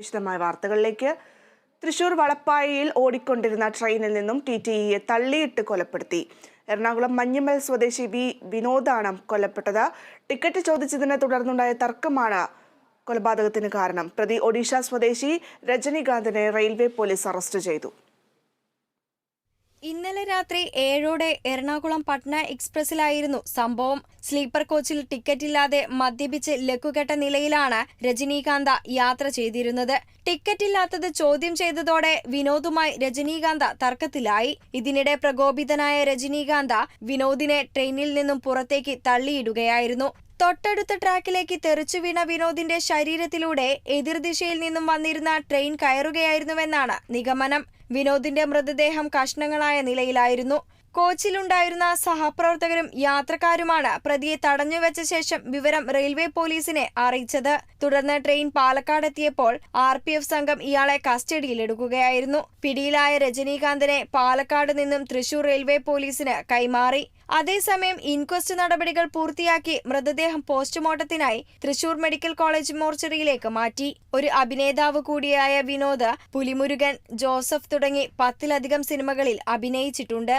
വിശദമായ വാർത്തകളിലേക്ക്. തൃശൂർ വളപ്പായയിൽ ഓടിക്കൊണ്ടിരുന്ന ട്രെയിനിൽ നിന്നും ടി ടി ഇയെ തള്ളിയിട്ട് കൊലപ്പെടുത്തി. എറണാകുളം മഞ്ഞുമൽ സ്വദേശി വി വിനോദാണ് കൊല്ലപ്പെട്ടത്. ടിക്കറ്റ് ചോദിച്ചതിനെ തുടർന്നുണ്ടായ തർക്കമാണ് കൊലപാതകത്തിന് കാരണം. പ്രതി ഒഡീഷ സ്വദേശി രജനികാന്തിനെ റെയിൽവേ പോലീസ് അറസ്റ്റ് ചെയ്തു. ഇന്നലെ രാത്രി ഏഴോടെ എറണാകുളം പട്ന എക്സ്പ്രസിലായിരുന്നു സംഭവം. സ്ലീപ്പർ കോച്ചിൽ ടിക്കറ്റ് ഇല്ലാതെ മദ്യപിച്ച് ലക്കുകെട്ട നിലയിലാണ് രജനീകാന്ത യാത്ര ചെയ്തിരുന്നത്. ടിക്കറ്റില്ലാത്തത് ചോദ്യം ചെയ്തതോടെ വിനോദുമായി രജനീകാന്ത തർക്കത്തിലായി. ഇതിനിടെ പ്രകോപിതനായ രജനീകാന്ത വിനോദിനെ ട്രെയിനിൽ നിന്നും പുറത്തേക്ക് തള്ളിയിടുകയായിരുന്നു. തൊട്ടടുത്ത ട്രാക്കിലേക്ക് തെറിച്ചു വീണ വിനോദിന്റെ ശരീരത്തിലൂടെ എതിർദിശയിൽ നിന്നും വന്നിരുന്ന ട്രെയിൻ കയറുകയായിരുന്നുവെന്നാണ് നിഗമനം. വിനോദിന്റെ മൃതദേഹം കഷ്ണങ്ങളായ നിലയിലായിരുന്നു. കോച്ചിലുണ്ടായിരുന്ന സഹപ്രവർത്തകരും യാത്രക്കാരുമാണ് പ്രതിയെ തടഞ്ഞുവെച്ച ശേഷം വിവരം റെയിൽവേ പോലീസിനെ അറിയിച്ചത്. തുടർന്ന് ട്രെയിൻ പാലക്കാടെത്തിയപ്പോൾ ആർ പി എഫ് സംഘം ഇയാളെ കസ്റ്റഡിയിലെടുക്കുകയായിരുന്നു. പിടിയിലായ രജനീകാന്തിനെ പാലക്കാട് നിന്നും തൃശൂർ റെയിൽവേ പോലീസിന് കൈമാറി. അതേസമയം ഇൻക്വസ്റ്റ് നടപടികൾ പൂർത്തിയാക്കി മൃതദേഹം പോസ്റ്റ്മോർട്ടത്തിനായി തൃശൂർ മെഡിക്കൽ കോളേജ് മോർച്ചറിയിലേക്ക് മാറ്റി. ഒരു അഭിനേതാവ് കൂടിയായ വിനോദ് പുലിമുരുകൻ ജോസഫ് തുടങ്ങി പത്തിലധികം സിനിമകളിൽ അഭിനയിച്ചിട്ടുണ്ട്.